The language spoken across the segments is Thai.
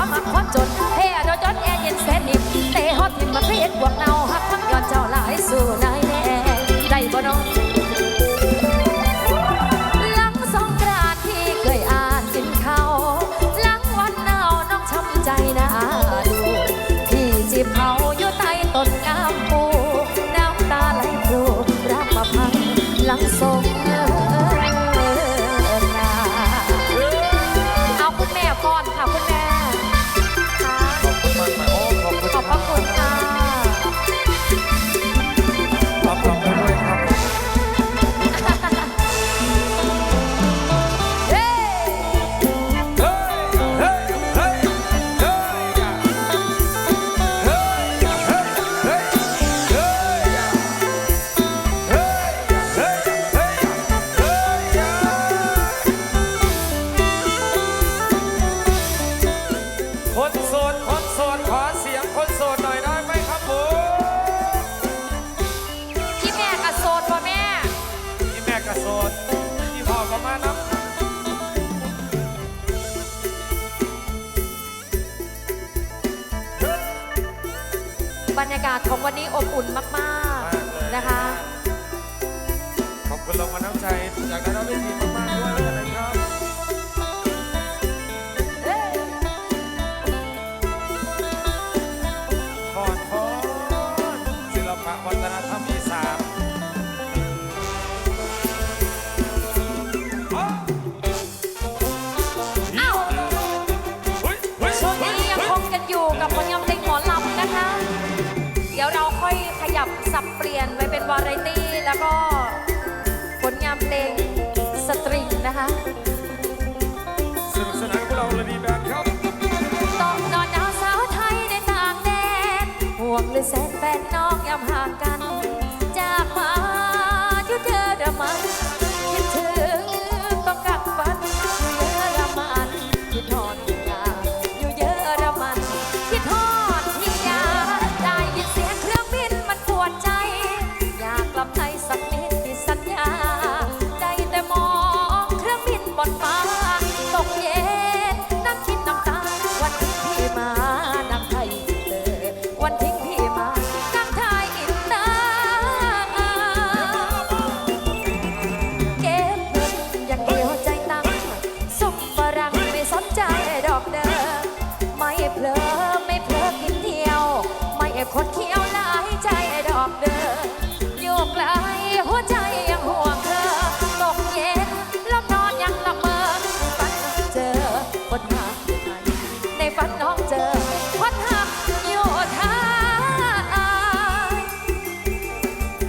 อมสิฮอตจนแพ้ดอจนแอร์เย็นแสนนิ่มเตะฮอตทิ่งมาเพชรบวกเนาหักทั้งยอดเจ้าหลายสู่นะ บรรยากาศของวันนี้อบอุ่นมาก ๆนะคะ ขอบคุณลงมาลน้ำใจจากนักร้องเล่นดีมากๆด้วยแล้วกันนะครับฮอนรอนศิลปะวัฒนธรรมอีสานับเปลี่ยนไปเป็นวาไรตี้ แล้วก็ผลงานเพลงสตริงนะคะ สนุกสนานพวกเราเลยดีแบนครับ ต้องนอนหนาวสาวไทยในต่างแดนห่วงหรือแสนแฟนน้องยามห่างกัน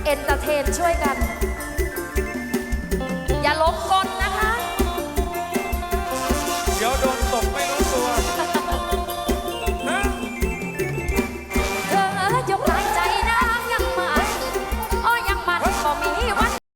เอนเตอร์เทนช่วยกัน อย่าล้มก้น